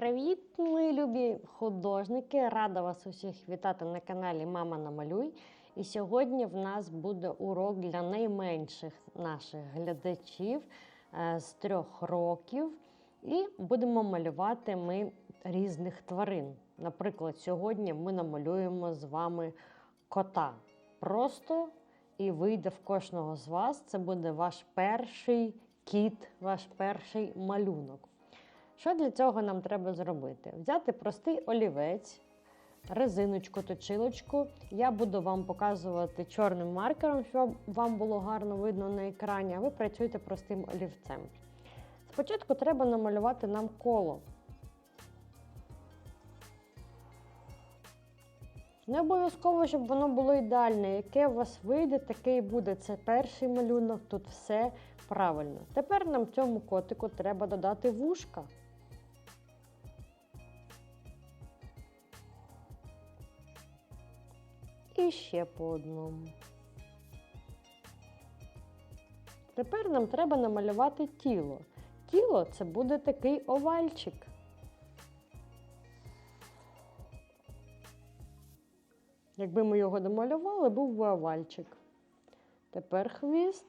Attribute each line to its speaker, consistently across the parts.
Speaker 1: Привіт, мої любі художники! Рада вас усіх вітати на каналі Мама Намалюй. І сьогодні в нас буде урок для найменших наших глядачів е, з трьох років. І будемо малювати ми різних тварин. Наприклад, сьогодні ми намалюємо з вами кота. Просто і вийде в кожного з вас. Це буде ваш перший кіт, ваш перший малюнок. Що для цього нам треба зробити? Взяти простий олівець, резиночку, точилочку. Я буду вам показувати чорним маркером, щоб вам було гарно видно на екрані, а ви працюєте простим олівцем. Спочатку треба намалювати нам коло. Не обов'язково, щоб воно було ідеальне. Яке у вас вийде, таке і буде. Це перший малюнок, тут все правильно. Тепер нам цьому котику треба додати вушка. І ще по одному. Тепер нам треба намалювати тіло. Тіло це буде такий овальчик. Якби ми його домалювали, був би овальчик. Тепер хвіст.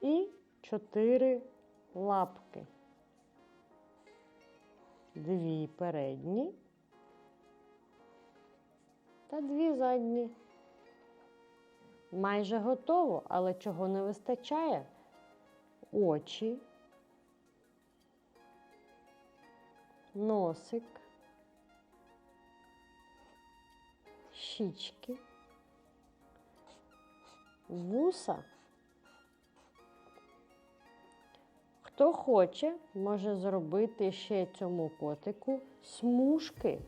Speaker 1: І чотири лапки. Дві передні та дві задні. Майже готово, але чого не вистачає? Очі, носик, щічки, вуса. Хто хоче, може зробити ще цьому котику смужки.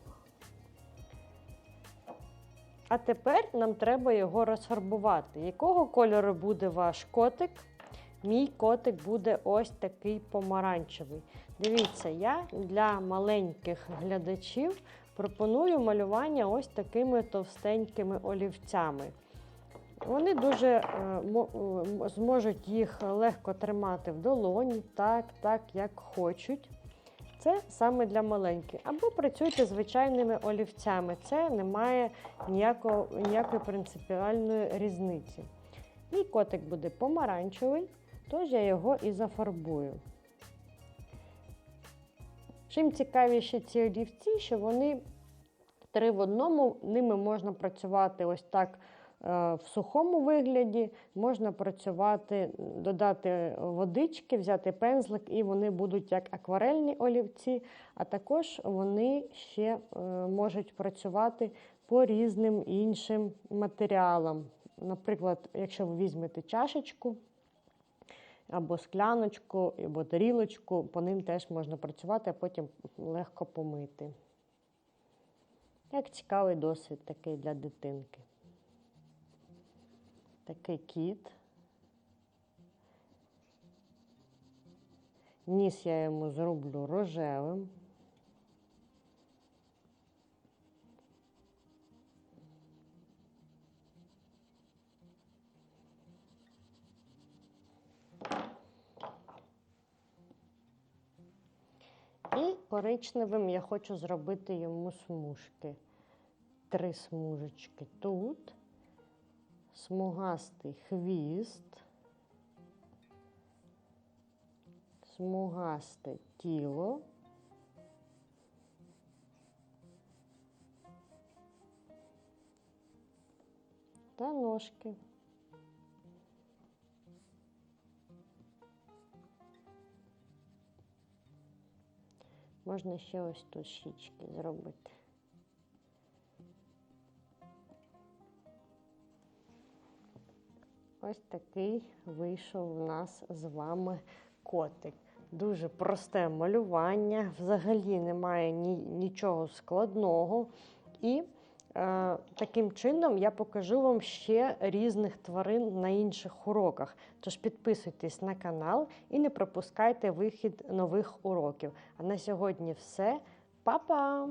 Speaker 1: А тепер нам треба його розфарбувати. Якого кольору буде ваш котик? Мій котик буде ось такий помаранчевий. Дивіться, я для маленьких глядачів пропоную малювання ось такими товстенькими олівцями. Вони дуже е, зможуть їх легко тримати в долоні, так, так, як хочуть. Це саме для маленьких. Або працюйте звичайними олівцями. Це не має ніякого, ніякої принципіальної різниці. Мій котик буде помаранчевий, тож я його і зафарбую. Чим цікавіші ці олівці, що вони три в одному, ними можна працювати ось так. В сухому вигляді можна працювати, додати водички, взяти пензлик, і вони будуть як акварельні олівці, а також вони ще е, можуть працювати по різним іншим матеріалам. Наприклад, якщо ви візьмете чашечку або скляночку, або тарілочку, по ним теж можна працювати, а потім легко помити. Як цікавий досвід такий для дитинки такий кіт. Ніс я йому зроблю рожевим. І коричневим я хочу зробити йому смужки. Три смужечки тут смугастий хвіст, смугасте тіло. Та ножки. Можна ще ось тут щічки зробити. Ось такий вийшов у нас з вами котик. Дуже просте малювання, взагалі немає ні, нічого складного. І е, таким чином я покажу вам ще різних тварин на інших уроках. Тож підписуйтесь на канал і не пропускайте вихід нових уроків. А на сьогодні все. Па-па!